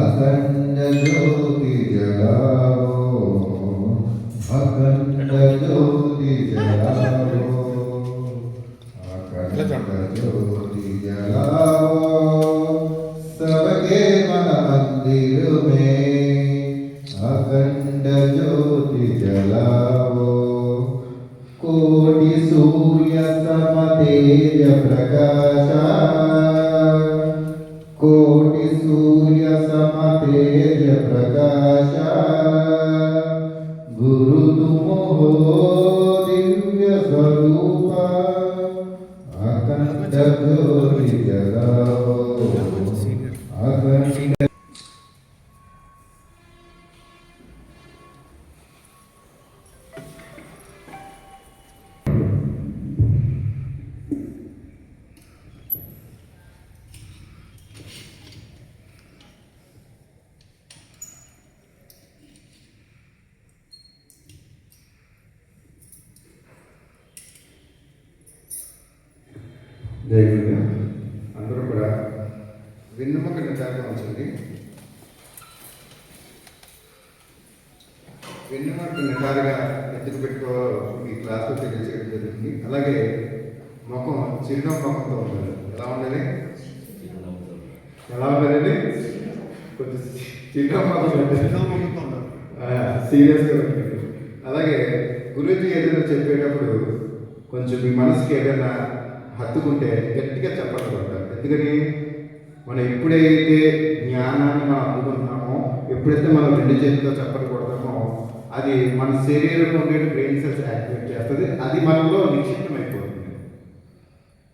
అఖండ జ్యోతి జలావో అఖండ జ్యోతి జలావో అఖండ జ్యోతి జలావో. ప్రకారం దయచేసి అందరూ కూడా వెన్నుముక నిటారుగా ఉంచండి వెన్నుముక నిటారుగా ఎత్తుకు పెట్టుకో ఈ క్లాస్లో తెలియజేయడం జరిగింది. అలాగే ముఖం చిరునవ్వు ముఖంతో ఉండాలి. ఎలా ఉండాలి? ఎలా ఉండాలండి? కొంచెం చిరునవ్వు ముఖం సీరియస్గా ఉంటుంది అలాగే గురూజీ ఏదైనా చెప్పేటప్పుడు కొంచెం మీ మనసుకి ఏదైనా హత్తుకుంటే గట్టిగా చెప్పండి కొట్టాలి ఎందుకని? మనం ఎప్పుడైతే జ్ఞానాన్ని మనం అందుకుంటున్నామో ఎప్పుడైతే మనం రెండు చేతితో చెప్పలు కొడతామో అది మన శరీరంలో ఉండే బ్రెయిన్ సెల్స్ యాక్టివేట్ చేస్తుంది అది మనలో నిక్షిప్తమైపోతుంది.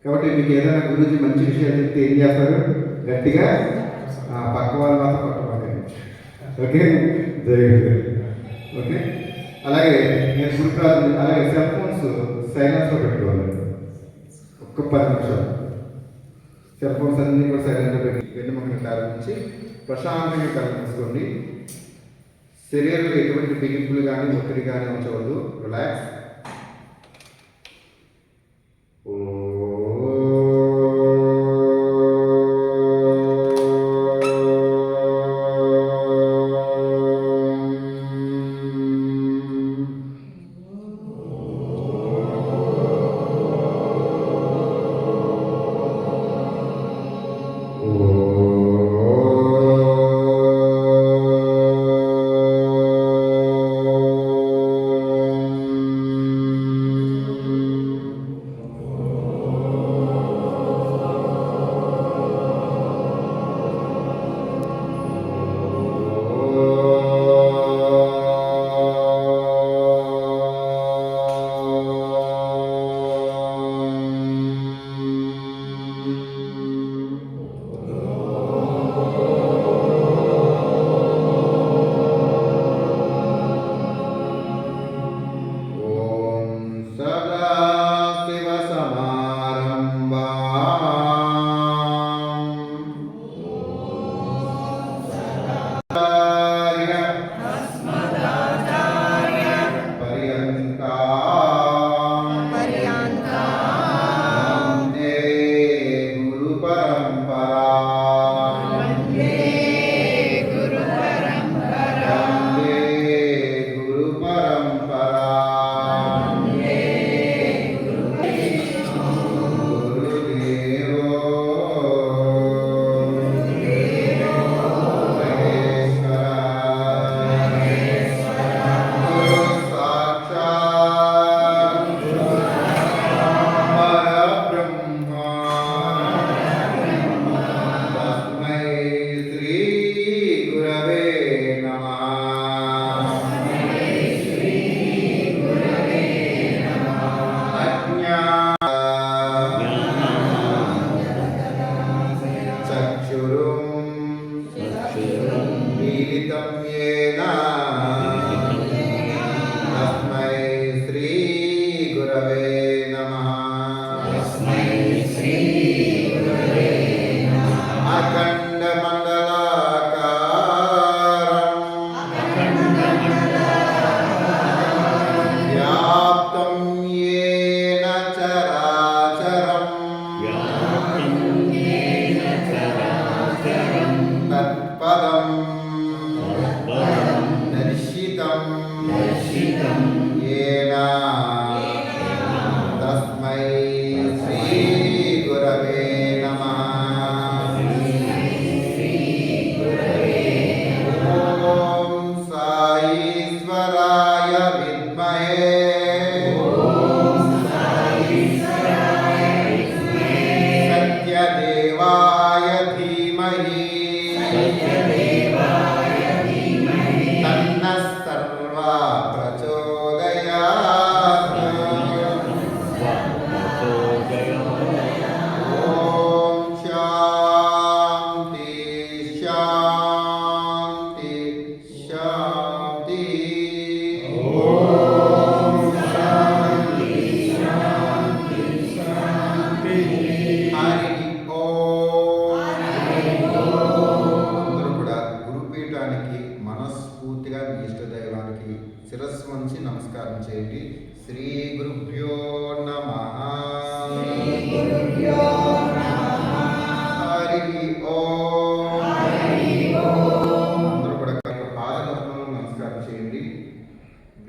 కాబట్టి మీకు ఏదైనా గురించి మంచి విషయాలు చెప్తే ఏం చేస్తారు? గట్టిగా పక్క వాళ్ళు మాత్రం కొట్టబాకండి ఓకే? ఓకే? అలాగే నేను గుర్తు అలాగే సెల్ ఫోన్స్ సైలెన్స్లో పెట్టుకోవాలి. ఒక పది నిమిషాలు. సెల్ ఫోన్స్ అన్ని కూడా సైలెంట్ పెట్టి వెన్నుముకని ప్రారంభించి ప్రశాంతంగా కల్పించుకోండి శరీరంలో ఎటువంటి బిగింపులు కానీ ఒత్తిడి కానీ ఉంచవద్దు. రిలాక్స్.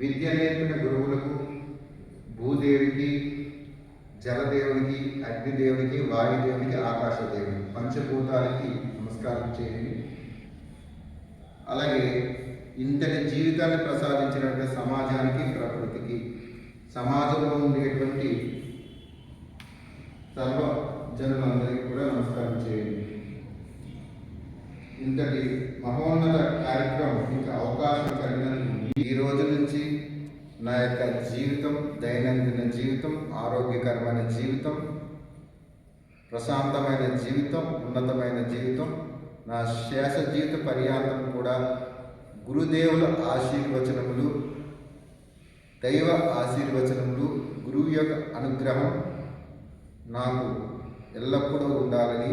విద్య నేర్పిన గురువులకు భూదేవికి జలదేవునికి అగ్నిదేవునికి వాయుదేవునికి ఆకాశదేవునికి పంచభూతాలకి నమస్కారం చేయండి. అలాగే ఇంతటి జీవితాన్ని ప్రసాదించినటువంటి సమాజానికి ప్రకృతికి సమాజంలో ఉండేటువంటి సర్వ జనులందరికీ కూడా నమస్కారం నా యొక్క జీవితం దైనందిన జీవితం ఆరోగ్యకరమైన జీవితం ప్రశాంతమైన జీవితం ఉన్నతమైన జీవితం నా శేష జీవిత పర్యాంతం కూడా గురుదేవుల ఆశీర్వచనములు దైవ ఆశీర్వచనములు గురువు యొక్క అనుగ్రహం నాకు ఎల్లప్పుడూ ఉండాలని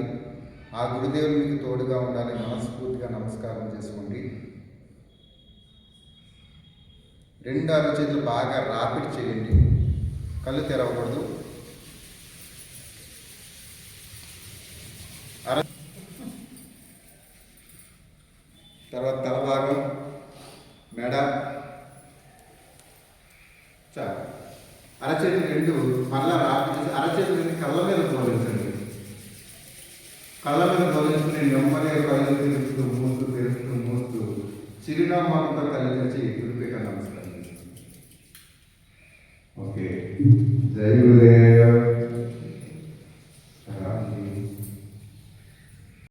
ఆ గురుదేవులు మీకు తోడుగా ఉండాలని మనస్ఫూర్తిగా నమస్కారం చేసుకోండి. రెండు అరచేతులు బాగా రాపిడి చేయండి. కళ్ళు తెరవకూడదు. అర తర్వాత నమస్కారం ఓకే జై గురుదేవ్